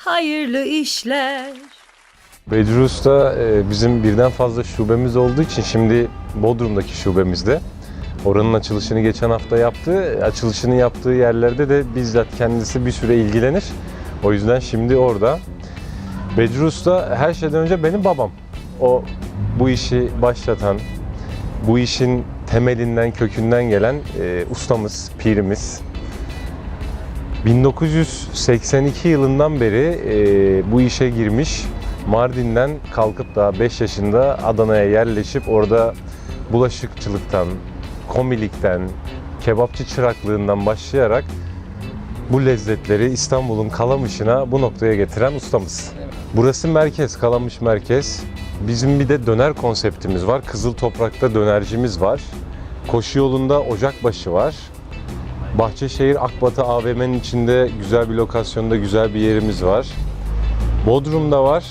hayırlı işler. Bedri Usta e, bizim birden fazla şubemiz olduğu için şimdi Bodrum'daki şubemizde. Oranın açılışını geçen hafta yaptı. Açılışını yaptığı yerlerde de bizzat kendisi bir süre ilgilenir. O yüzden şimdi orada. Bedri Usta her şeyden önce benim babam. O bu işi başlatan, bu işin temelinden, kökünden gelen e, ustamız, pirimiz. 1982 yılından beri e, bu işe girmiş. Mardin'den kalkıp da 5 yaşında Adana'ya yerleşip orada bulaşıkçılıktan, komilikten, kebapçı çıraklığından başlayarak bu lezzetleri İstanbul'un Kalamış'ına bu noktaya getiren ustamız. Burası merkez, Kalamış merkez. Bizim bir de döner konseptimiz var. Kızıl Toprak'ta dönercimiz var. Koşu yolunda Ocakbaşı var. Bahçeşehir Akbatı AVM'nin içinde güzel bir lokasyonda güzel bir yerimiz var. Bodrum'da var.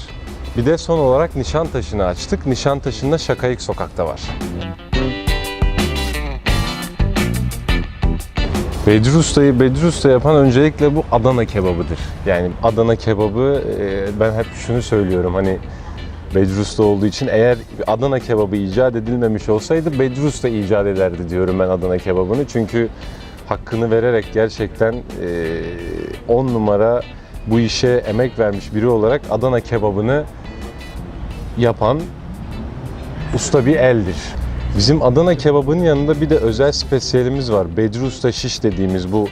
Bir de son olarak Nişantaşı'nı açtık. Nişantaşı'nda Şakayık Sokak'ta var. Bedri Usta'yı yapan öncelikle bu Adana kebabıdır. Yani Adana kebabı e, ben hep şunu söylüyorum hani Usta olduğu için eğer Adana kebabı icat edilmemiş olsaydı Usta icat ederdi diyorum ben Adana kebabını. Çünkü hakkını vererek gerçekten 10 numara bu işe emek vermiş biri olarak Adana kebabını yapan usta bir eldir. Bizim Adana kebabının yanında bir de özel spesiyelimiz var. Bedri Usta şiş dediğimiz bu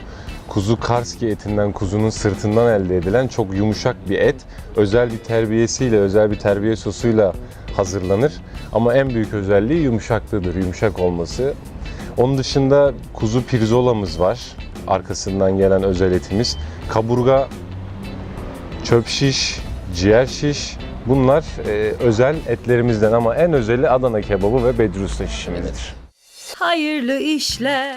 kuzu karski etinden, kuzunun sırtından elde edilen çok yumuşak bir et. Özel bir terbiyesiyle, özel bir terbiye sosuyla hazırlanır. Ama en büyük özelliği yumuşaklığıdır, yumuşak olması. Onun dışında kuzu pirzolamız var. Arkasından gelen özel etimiz. Kaburga, çöp şiş, ciğer şiş. Bunlar e, özel etlerimizden ama en özeli Adana kebabı ve Bedri Usta şişimizdir. Hayırlı işler.